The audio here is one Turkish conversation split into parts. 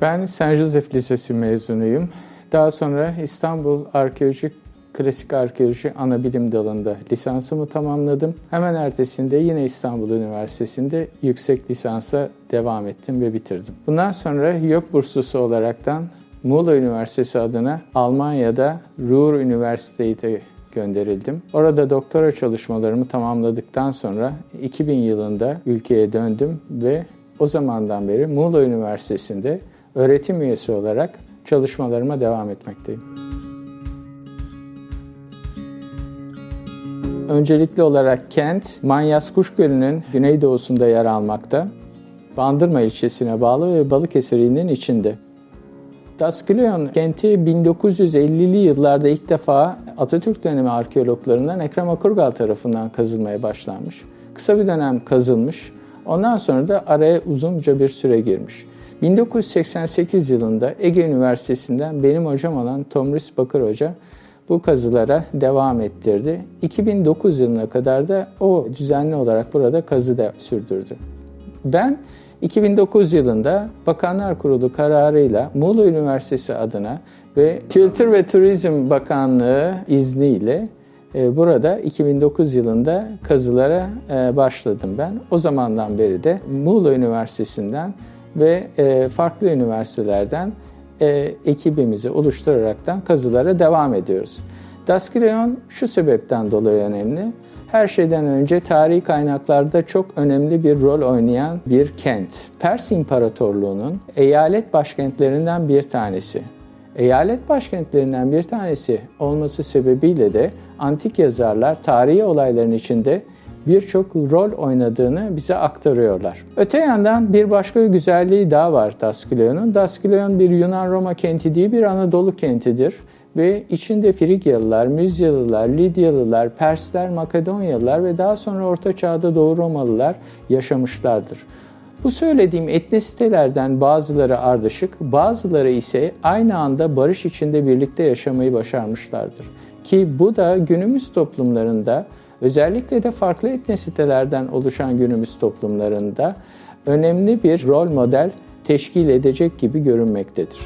Ben St. Joseph Lisesi mezunuyum. Daha sonra İstanbul Arkeoloji Klasik Arkeoloji Anabilim dalında lisansımı tamamladım. Hemen ertesinde yine İstanbul Üniversitesi'nde yüksek lisansa devam ettim ve bitirdim. Bundan sonra YÖK burslusu olaraktan Muğla Üniversitesi adına Almanya'da Ruhr Üniversitesi'de gönderildim. Orada doktora çalışmalarımı tamamladıktan sonra 2000 yılında ülkeye döndüm ve o zamandan beri Muğla Üniversitesi'nde öğretim üyesi olarak çalışmalarıma devam etmekteyim. Öncelikli olarak kent, Manyas Kuş Gölü'nün güneydoğusunda yer almakta. Bandırma ilçesine bağlı ve Balıkesir ilinin içinde. Daskilyon kenti 1950'li yıllarda ilk defa Atatürk dönemi arkeologlarından Ekrem Akurgal tarafından kazılmaya başlanmış. Kısa bir dönem kazılmış. Ondan sonra da araya uzunca bir süre girmiş. 1988 yılında Ege Üniversitesi'nden benim hocam olan Tomris Bakır Hoca bu kazılara devam ettirdi. 2009 yılına kadar da o düzenli olarak burada kazı da sürdürdü. Ben 2009 yılında Bakanlar Kurulu kararıyla Muğla Üniversitesi adına ve Kültür ve Turizm Bakanlığı izniyle e, burada 2009 yılında kazılara e, başladım ben. O zamandan beri de Muğla Üniversitesi'nden ve e, farklı üniversitelerden ekibimizi oluşturaraktan kazılara devam ediyoruz. Daskilyon şu sebepten dolayı önemli. Her şeyden önce tarihi kaynaklarda çok önemli bir rol oynayan bir kent. Pers İmparatorluğu'nun eyalet başkentlerinden bir tanesi. Eyalet başkentlerinden bir tanesi olması sebebiyle de antik yazarlar tarihi olayların içinde birçok rol oynadığını bize aktarıyorlar. Öte yandan bir başka güzelliği daha var Daskilion'un. Daskilion bir Yunan-Roma kenti değil bir Anadolu kentidir ve içinde Frigyalılar, Müzyalılar, Lidyalılar, Persler, Makedonyalılar ve daha sonra Orta Çağ'da Doğu Romalılar yaşamışlardır. Bu söylediğim etnisitelerden bazıları ardışık, bazıları ise aynı anda barış içinde birlikte yaşamayı başarmışlardır. Ki bu da günümüz toplumlarında özellikle de farklı etnisitelerden oluşan günümüz toplumlarında önemli bir rol model teşkil edecek gibi görünmektedir.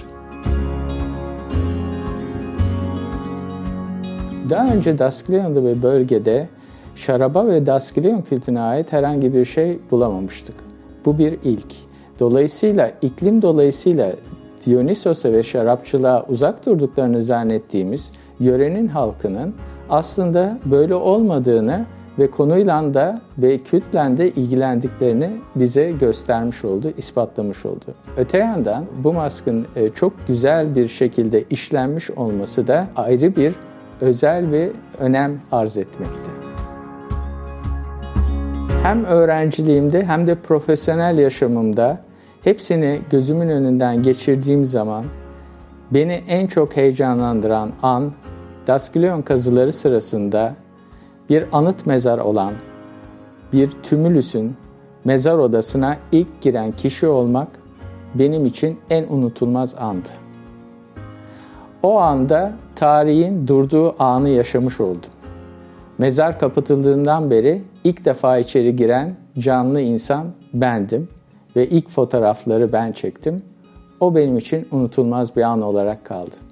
Daha önce Daskilion'da ve bölgede şaraba ve Daskilion kültüne ait herhangi bir şey bulamamıştık. Bu bir ilk. Dolayısıyla iklim dolayısıyla Dionysos'a ve şarapçılığa uzak durduklarını zannettiğimiz yörenin halkının aslında böyle olmadığını ve konuyla da ve kültlen de ilgilendiklerini bize göstermiş oldu, ispatlamış oldu. Öte yandan bu maskın e, çok güzel bir şekilde işlenmiş olması da ayrı bir özel ve önem arz etmekte. Hem öğrenciliğimde hem de profesyonel yaşamımda hepsini gözümün önünden geçirdiğim zaman beni en çok heyecanlandıran an Daskilion kazıları sırasında bir anıt mezar olan bir tümülüsün mezar odasına ilk giren kişi olmak benim için en unutulmaz andı. O anda tarihin durduğu anı yaşamış oldum. Mezar kapatıldığından beri ilk defa içeri giren canlı insan bendim ve ilk fotoğrafları ben çektim. O benim için unutulmaz bir an olarak kaldı.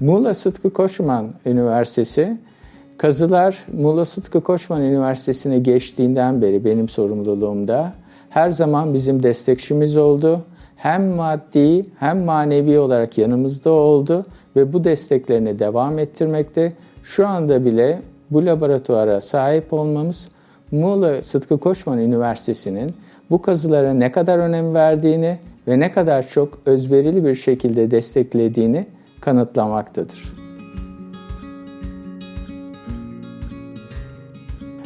Muğla Sıtkı Koçman Üniversitesi Kazılar Muğla Sıtkı Koçman Üniversitesi'ne geçtiğinden beri benim sorumluluğumda her zaman bizim destekçimiz oldu. Hem maddi hem manevi olarak yanımızda oldu ve bu desteklerini devam ettirmekte. Şu anda bile bu laboratuvara sahip olmamız Muğla Sıtkı Koçman Üniversitesi'nin bu kazılara ne kadar önem verdiğini ve ne kadar çok özverili bir şekilde desteklediğini kanıtlamaktadır.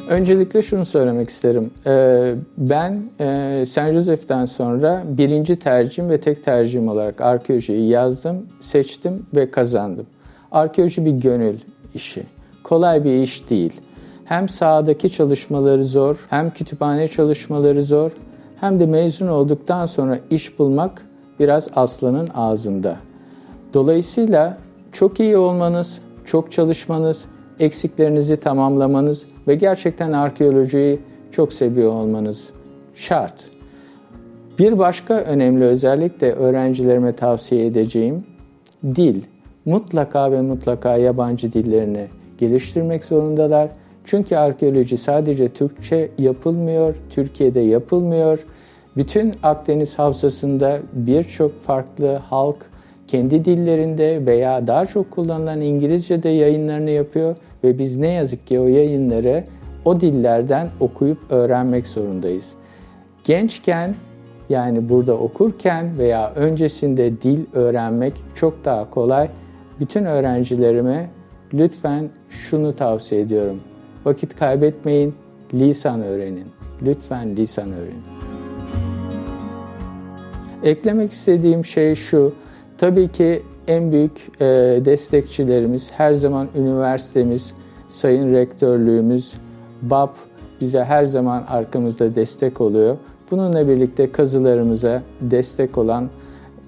Öncelikle şunu söylemek isterim. Ee, ben e, St. Joseph'ten sonra birinci tercihim ve tek tercihim olarak arkeolojiyi yazdım, seçtim ve kazandım. Arkeoloji bir gönül işi. Kolay bir iş değil. Hem sahadaki çalışmaları zor, hem kütüphane çalışmaları zor, hem de mezun olduktan sonra iş bulmak biraz aslanın ağzında. Dolayısıyla çok iyi olmanız, çok çalışmanız, eksiklerinizi tamamlamanız ve gerçekten arkeolojiyi çok seviyor olmanız şart. Bir başka önemli özellik de öğrencilerime tavsiye edeceğim dil. Mutlaka ve mutlaka yabancı dillerini geliştirmek zorundalar. Çünkü arkeoloji sadece Türkçe yapılmıyor, Türkiye'de yapılmıyor. Bütün Akdeniz Havzası'nda birçok farklı halk kendi dillerinde veya daha çok kullanılan İngilizce'de yayınlarını yapıyor ve biz ne yazık ki o yayınları o dillerden okuyup öğrenmek zorundayız. Gençken yani burada okurken veya öncesinde dil öğrenmek çok daha kolay. Bütün öğrencilerime lütfen şunu tavsiye ediyorum. Vakit kaybetmeyin, lisan öğrenin. Lütfen lisan öğrenin. Eklemek istediğim şey şu. Tabii ki en büyük e, destekçilerimiz her zaman üniversitemiz, sayın rektörlüğümüz, BAP bize her zaman arkamızda destek oluyor. Bununla birlikte kazılarımıza destek olan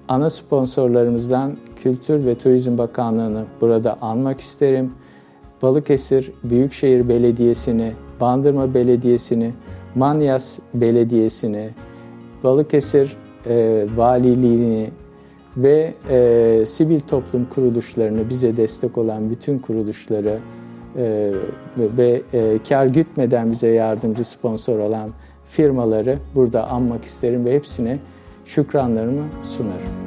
ana sponsorlarımızdan Kültür ve Turizm Bakanlığı'nı burada anmak isterim. Balıkesir Büyükşehir Belediyesi'ni, Bandırma Belediyesi'ni, Manyas Belediyesi'ni, Balıkesir e, Valiliğini ve e, sivil toplum kuruluşlarını bize destek olan bütün kuruluşları e, ve e, kar gütmeden bize yardımcı sponsor olan firmaları burada anmak isterim ve hepsine şükranlarımı sunarım.